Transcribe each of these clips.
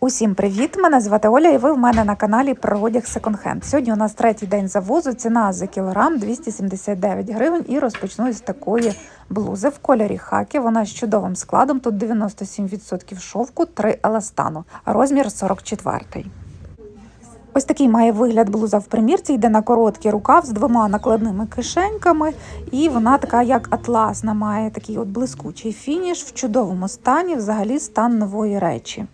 Усім привіт! Мене звати Оля, і ви в мене на каналі про одяг секонд-хенд. Сьогодні у нас третій день завозу. Ціна за кілограм 279 гривень. І розпочну з такої блузи в кольорі хакі. Вона з чудовим складом. Тут 97% шовку, 3 еластану, розмір 44. Ось такий має вигляд блуза в примірці, йде на короткий рукав з двома накладними кишеньками, і вона така, як атласна, має такий от блискучий фініш в чудовому стані, взагалі стан нової речі.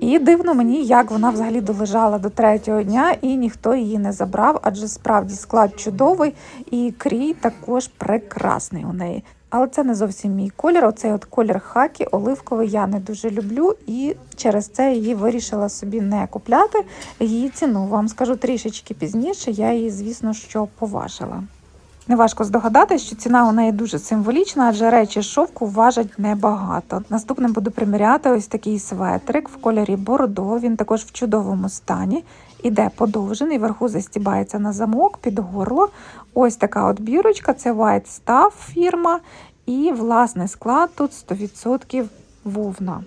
І дивно мені, як вона взагалі долежала до третього дня, і ніхто її не забрав, адже справді склад чудовий і крій також прекрасний у неї. Але це не зовсім мій колір. Оцей от колір хакі оливковий я не дуже люблю, і через це її вирішила собі не купляти. Її ціну вам скажу трішечки пізніше. Я її, звісно, що поважила. Неважко здогадатися, що ціна у неї дуже символічна, адже речі шовку важать небагато. Наступним буду приміряти ось такий светрик в кольорі бордо. Він також в чудовому стані. Іде подовжений, вверху застібається на замок під горло. Ось така от бірочка, це White Stuff фірма. І власний склад тут 100% вовна.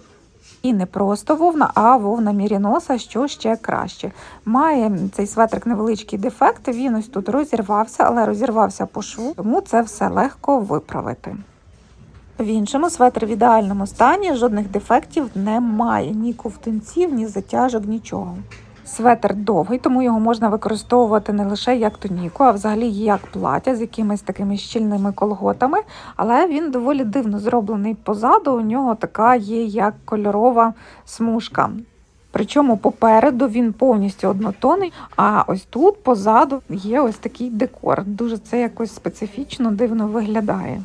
І не просто вовна, а вовна міріноса, що ще краще. Має цей светрик невеличкий дефект. Він ось тут розірвався, але розірвався по шву, тому це все легко виправити. В іншому светр в ідеальному стані, жодних дефектів немає, ні ковтинців, ні затяжок, нічого. Светр довгий, тому його можна використовувати не лише як туніку, а взагалі як плаття з якимись такими щільними колготами. Але він доволі дивно зроблений позаду. У нього така є як кольорова смужка. Причому попереду він повністю однотонний, а ось тут позаду є ось такий декор. Дуже це якось специфічно дивно виглядає.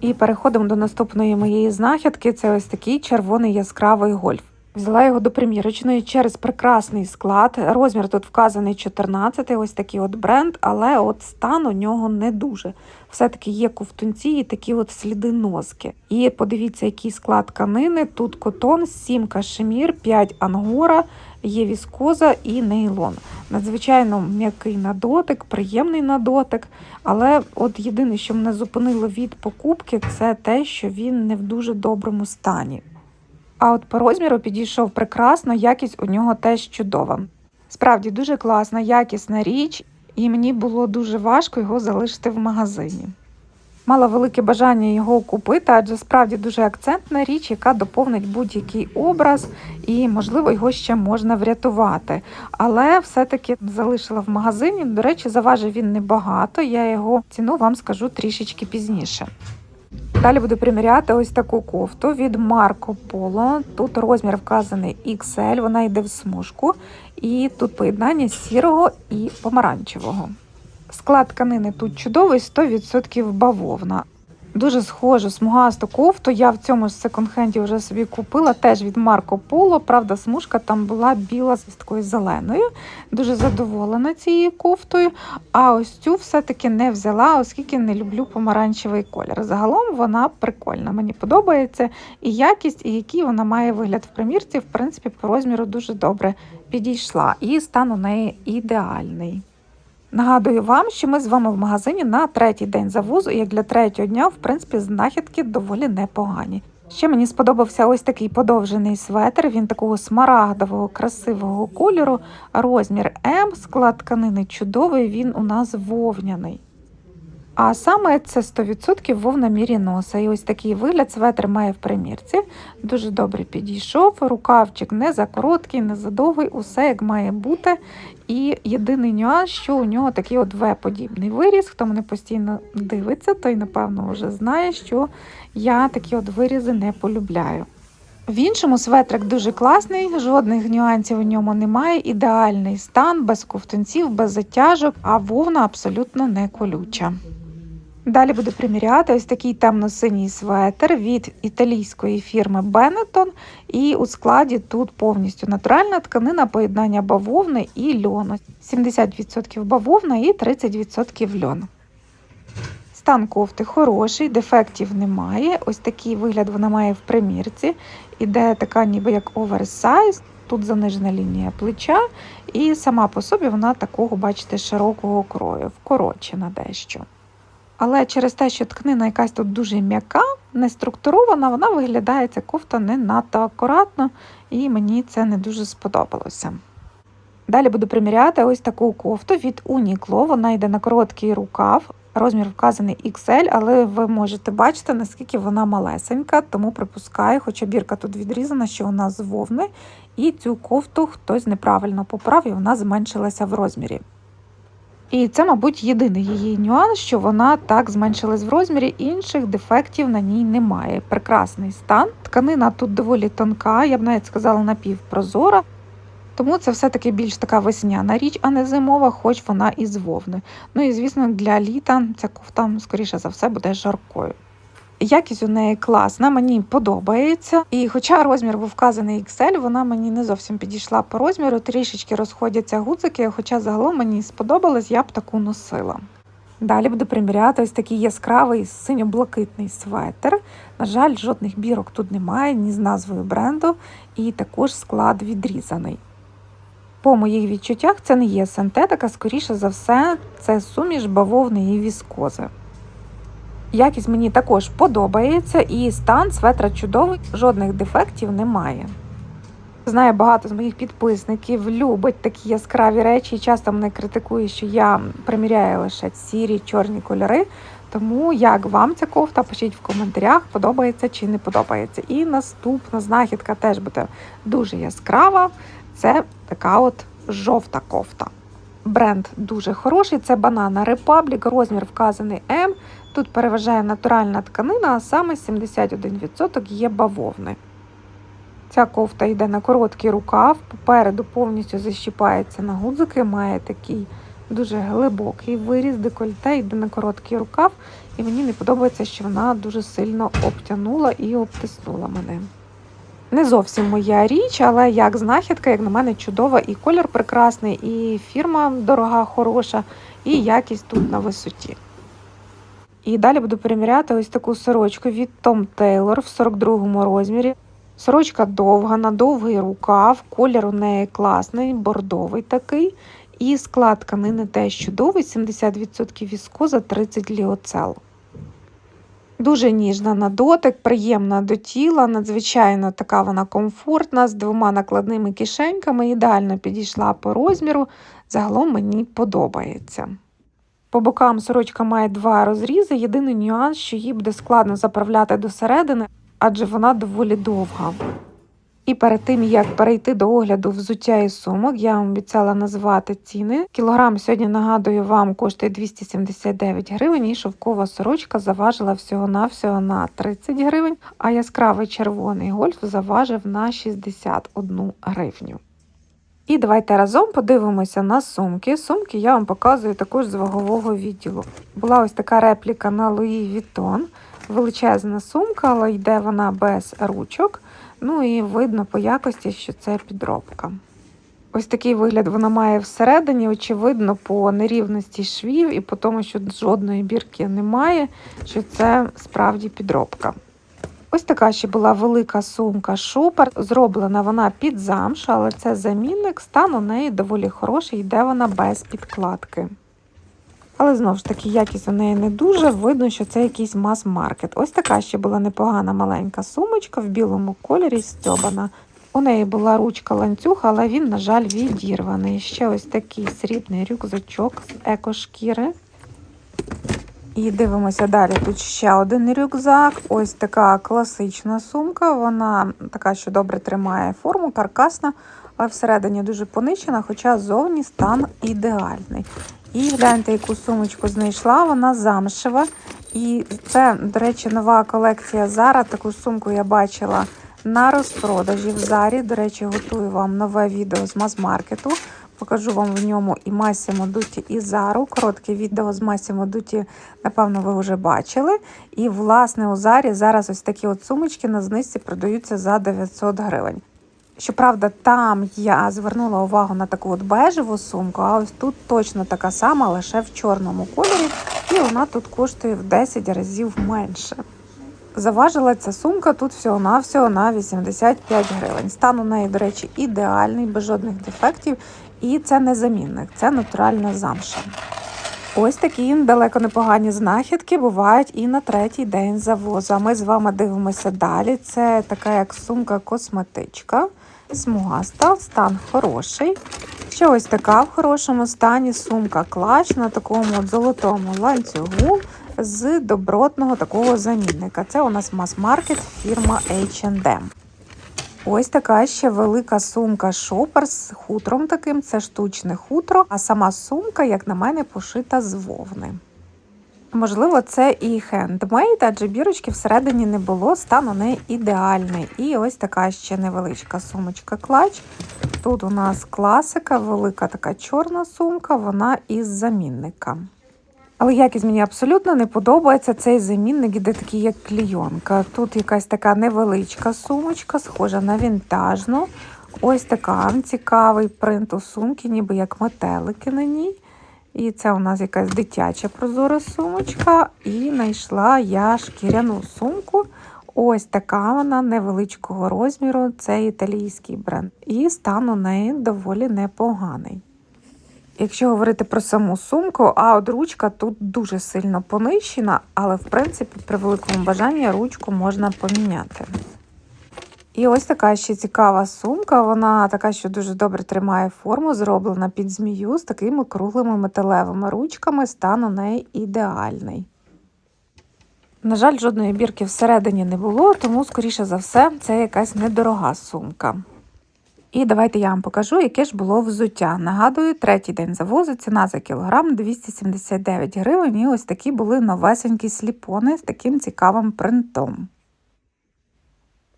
І переходимо до наступної моєї знахідки. Це ось такий червоний яскравий гольф. Взяла його до примірочної через прекрасний склад. Розмір тут вказаний 14, ось такий от бренд, але от стан у нього не дуже. Все-таки є ковтунці і такі от сліди носки. І подивіться, який склад тканини. Тут котон, 7 кашемір, 5 ангора, є віскоза і нейлон. Надзвичайно м'який на дотик, приємний на дотик. Але от єдине, що мене зупинило від покупки, це те, що він не в дуже доброму стані. А от по розміру підійшов прекрасно, якість у нього теж чудова. Справді дуже класна, якісна річ, і мені було дуже важко його залишити в магазині. Мала велике бажання його купити, адже справді дуже акцентна річ, яка доповнить будь-який образ, і, можливо, його ще можна врятувати. Але все-таки залишила в магазині. До речі, заважив він небагато, я його ціну вам скажу трішечки пізніше. Далі буду приміряти ось таку кофту від Marco Polo. Тут розмір вказаний XL, вона йде в смужку, і тут поєднання сірого і помаранчевого. Склад тканини тут чудовий, 100% бавовна. Дуже схожу смугасту кофту. Я в цьому ж секонд-хенді вже собі купила, теж від Марко Поло. Правда, смужка там була біла з такою зеленою. Дуже задоволена цією кофтою. А ось цю все-таки не взяла, оскільки не люблю помаранчевий колір. Загалом вона прикольна, мені подобається і якість, і який вона має вигляд в примірці, в принципі, по розміру дуже добре підійшла. І стан у неї ідеальний. Нагадую вам, що ми з вами в магазині на третій день завозу, і як для третього дня, в принципі, знахідки доволі непогані. Ще мені сподобався ось такий подовжений светр. Він такого смарагдового, красивого кольору, розмір М, склад тканини чудовий, він у нас вовняний. А саме це 100% вовна міріноса. І ось такий вигляд светр має в примірці. Дуже добре підійшов. Рукавчик не за короткий, не за довгий, усе як має бути. І єдиний нюанс, що у нього такий от В-подібний виріз. Хто мене постійно дивиться, той, напевно, вже знає, що я такі от вирізи не полюбляю. В іншому светрик дуже класний, жодних нюансів у ньому немає. Ідеальний стан, без ковтунців, без затяжок, а вовна абсолютно не колюча. Далі буду приміряти ось такий темно-синій светр від італійської фірми Benetton. І у складі тут повністю натуральна тканина поєднання бавовни і льону. 70% бавовна і 30% льон. Стан кофти хороший, дефектів немає. Ось такий вигляд вона має в примірці. Іде така ніби як оверсайз. Тут занижена лінія плеча, і сама по собі вона такого, бачите, широкого крою, вкорочена дещо. Але через те, що тканина якась тут дуже м'яка, не структурована, вона виглядає ця кофта не надто акуратно, і мені це не дуже сподобалося. Далі буду приміряти ось таку кофту від Uniqlo. Вона йде на короткий рукав. Розмір вказаний XL, але ви можете бачити, наскільки вона малесенька, тому припускаю, хоча бірка тут відрізана, що вона з вовни, і цю кофту хтось неправильно поправ, і вона зменшилася в розмірі. І це, мабуть, єдиний її нюанс, що вона так зменшилась в розмірі, інших дефектів на ній немає. Прекрасний стан. Тканина тут доволі тонка, я б навіть сказала напівпрозора. Тому це все-таки більш така весняна річ, а не зимова, хоч вона і з вовни. Ну і звісно, для літа ця кофта, скоріше за все, буде жаркою. Якість у неї класна, мені подобається. І хоча розмір був вказаний XL, вона мені не зовсім підійшла по розміру, трішечки розходяться гудзики, хоча загалом мені сподобалось, я б таку носила. Далі буду приміряти ось такий яскравий синьо-блакитний светр. На жаль, жодних бірок тут немає, ні з назвою бренду, і також склад відрізаний. По моїх відчуттях це не є синтетика, скоріше за все, це суміш бавовни і віскози. Якість мені також подобається, і стан светра чудовий, жодних дефектів немає. Знаю, багато з моїх підписників любить такі яскраві речі і часто мене критикує, що я приміряю лише сірі, чорні кольори. Тому як вам ця кофта, пишіть в коментарях, подобається чи не подобається. І наступна знахідка теж буде дуже яскрава. Це така от жовта кофта. Бренд дуже хороший. Це Banana Republic, розмір вказаний М. Тут переважає натуральна тканина, а саме 71% є бавовни. Ця кофта йде на короткий рукав, попереду повністю защіпається на гудзики, має такий дуже глибокий виріз, декольте, йде на короткий рукав, і мені не подобається, що вона дуже сильно обтянула і обтиснула мене. Не зовсім моя річ, але як знахідка, як на мене, чудова, і колір прекрасний, і фірма дорога, хороша, і якість тут на висоті. І далі буду переміряти ось таку сорочку від Tom Taylor в 42-му розмірі. Сорочка довга, на довгий рукав, колір у неї класний, бордовий такий. І склад тканини теж чудовий, 70% віскоза, 30 ліоцел. Дуже ніжна на дотик, приємна до тіла, надзвичайно така вона комфортна, з двома накладними кишеньками, ідеально підійшла по розміру. Загалом мені подобається. По бокам сорочка має два розрізи. Єдиний нюанс, що її буде складно заправляти до середини, адже вона доволі довга. І перед тим, як перейти до огляду взуття і сумок, я вам обіцяла назвати ціни. Кілограм сьогодні, нагадую, вам коштує 279 гривень, і шовкова сорочка заважила всього-навсього на 30 гривень, а яскравий червоний гольф заважив на 61 гривню. І давайте разом подивимося на сумки. Сумки я вам показую також з вагового відділу. Була ось така репліка на Louis Vuitton. Величезна сумка, але йде вона без ручок. Ну і видно по якості, що це підробка. Ось такий вигляд вона має всередині, очевидно, по нерівності швів і по тому, що жодної бірки немає, що це справді підробка. Ось така ще була велика сумка шупер. Зроблена вона під замш, але це замінник, стан у неї доволі хороший, йде вона без підкладки. Але знову ж таки, якість у неї не дуже. Видно, що це якийсь мас-маркет. Ось така ще була непогана маленька сумочка в білому кольорі стьобана. У неї була ручка ланцюг, але він, на жаль, відірваний. Ще ось такий срібний рюкзачок з екошкіри. І дивимося далі. Тут ще один рюкзак. Ось така класична сумка. Вона така, що добре тримає форму, каркасна, але всередині дуже понищена, хоча зовні стан ідеальний. І гляньте, яку сумочку знайшла, вона замшева. І це, до речі, нова колекція Zara. Таку сумку я бачила на розпродажі в Зарі. До речі, готую вам нове відео з мас-маркету. Покажу вам в ньому і Massimo Dutti, і Зару. Коротке відео з Massimo Dutti, напевно, ви вже бачили. І, власне, у Зарі зараз ось такі от сумочки на знижці продаються за 900 гривень. Щоправда, там я звернула увагу на таку от бежеву сумку, а ось тут точно така сама, лише в чорному кольорі, і вона тут коштує в 10 разів менше. Заважила ця сумка тут всього-навсього на 85 гривень. Стан у неї, до речі, ідеальний, без жодних дефектів. І це не замінник, це натуральна замша. Ось такі далеко непогані знахідки бувають і на третій день завозу. А ми з вами дивимося далі. Це така як сумка косметичка, смугаста, стан хороший. Ще ось така в хорошому стані сумка клач на такому от золотому ланцюгу з добротного такого замінника. Це у нас мас-маркет фірма H&M. Ось така ще велика сумка шопер з хутром таким, це штучне хутро, а сама сумка, як на мене, пошита з вовни. Можливо, це і хендмейд, адже бірочки всередині не було, стан у неї ідеальний. І ось така ще невеличка сумочка клач. Тут у нас класика, велика така чорна сумка, вона із замінника. Але якість мені абсолютно не подобається цей замінник, іде такий, як клійонка. Тут якась така невеличка сумочка, схожа на вінтажну. Ось така цікавий принт у сумки, ніби як метелики на ній. І це у нас якась дитяча прозора сумочка. І знайшла я шкіряну сумку. Ось така вона невеличкого розміру. Це італійський бренд. І стан у неї доволі непоганий. Якщо говорити про саму сумку, а от ручка тут дуже сильно понищена, але в принципі при великому бажанні ручку можна поміняти. І ось така ще цікава сумка. Вона така, що дуже добре тримає форму, зроблена під змію з такими круглими металевими ручками. Стан у неї ідеальний. На жаль, жодної бірки всередині не було, тому, скоріше за все, це якась недорога сумка. І давайте я вам покажу, яке ж було взуття. Нагадую, третій день завозу, ціна за кілограм 279 гривень. І ось такі були новесенькі сліпони з таким цікавим принтом.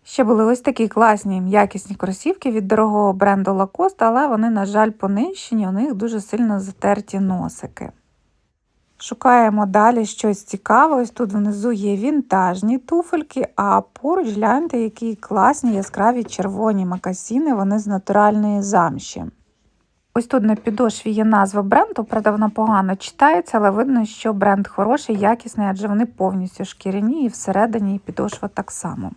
Ще були ось такі класні якісні кросівки від дорогого бренду Lacoste, але вони, на жаль, понищені, у них дуже сильно затерті носики. Шукаємо далі щось цікаве. Ось тут внизу є вінтажні туфельки, а поруч гляньте, які класні яскраві червоні макасіни, вони з натуральної замші. Ось тут на підошві є назва бренду, правда, вона погано читається, але видно, що бренд хороший, якісний, адже вони повністю шкіряні і всередині і підошва так само.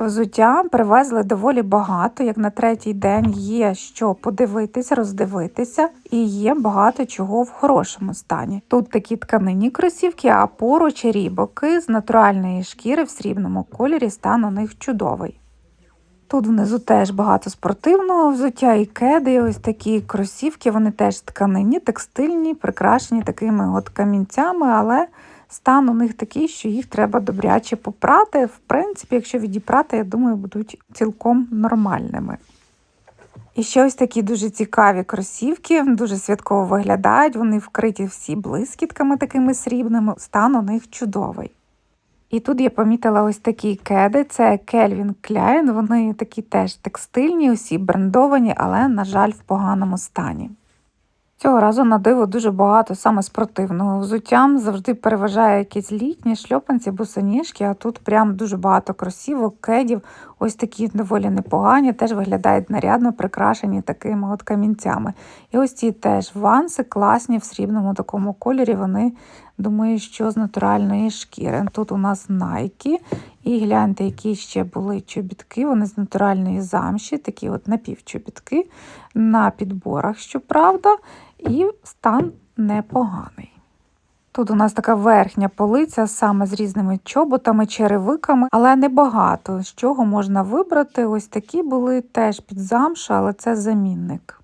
Взуття привезли доволі багато, як на третій день є що подивитись, роздивитися, і є багато чого в хорошому стані. Тут такі тканинні кросівки, а поруч рібоки з натуральної шкіри в срібному кольорі стан у них чудовий. Тут внизу теж багато спортивного взуття і кеди, і ось такі кросівки, вони теж тканинні, текстильні, прикрашені такими от камінцями, але стан у них такий, що їх треба добряче попрати. В принципі, якщо відіпрати, я думаю, будуть цілком нормальними. І ще ось такі дуже цікаві кросівки, дуже святково виглядають, вони вкриті всі блискітками такими срібними, стан у них чудовий. І тут я помітила ось такі кеди, це Calvin Klein, вони такі теж текстильні, усі брендовані, але, на жаль, в поганому стані. Цього разу на диво дуже багато саме спортивного взуття. Завжди переважає якісь літні шльопанці, босоніжки, а тут прям дуже багато кросівок, кедів, ось такі доволі непогані, теж виглядають нарядно, прикрашені такими от камінцями. І ось ці теж ванси класні в срібному такому кольорі. Вони думаю, що з натуральної шкіри. Тут у нас найки. І гляньте, які ще були чобітки. Вони з натуральної замші, такі от напівчобітки на підборах, щоправда, і стан непоганий. Тут у нас така верхня полиця саме з різними чоботами, черевиками, але небагато. З чого можна вибрати. Ось такі були теж під замшу, але це замінник.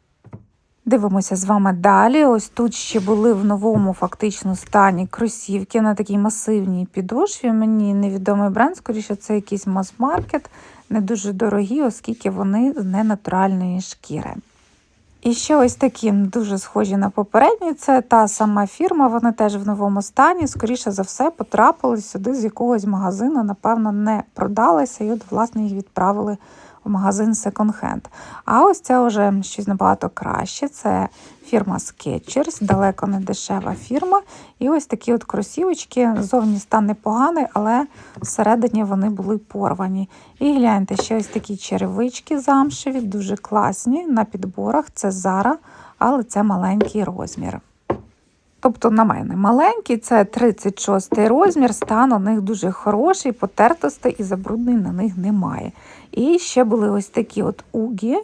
Дивимося з вами далі. Ось тут ще були в новому фактично стані кросівки на такій масивній підошві. Мені невідомий бренд, скоріше, це якийсь мас-маркет, не дуже дорогі, оскільки вони з ненатуральної шкіри. І ще ось такі дуже схожі на попередні, це та сама фірма, вони теж в новому стані. Скоріше за все, потрапили сюди з якогось магазину, напевно, не продалися, і от, власне, їх відправили магазин Hand. А ось це вже щось набагато краще. Це фірма Skechers, далеко не дешева фірма. І ось такі от кросівочки. Зовні стан непоганий, але всередині вони були порвані. І гляньте, ще ось такі черевички замшеві, дуже класні на підборах. Це Zara, але це маленький розмір. Тобто на мене маленький, це 36 розмір, стан у них дуже хороший, потертостей і забруднень на них немає. І ще були ось такі от угі.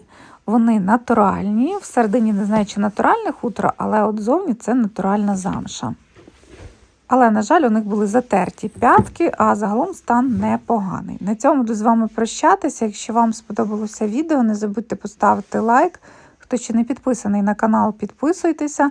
Вони натуральні. Всередині не знаю, чи натуральне хутро, але от зовні це натуральна замша. Але, на жаль, у них були затерті п'ятки, а загалом стан непоганий. На цьому буду з вами прощатися. Якщо вам сподобалося відео, не забудьте поставити лайк. Хто ще не підписаний на канал, підписуйтеся.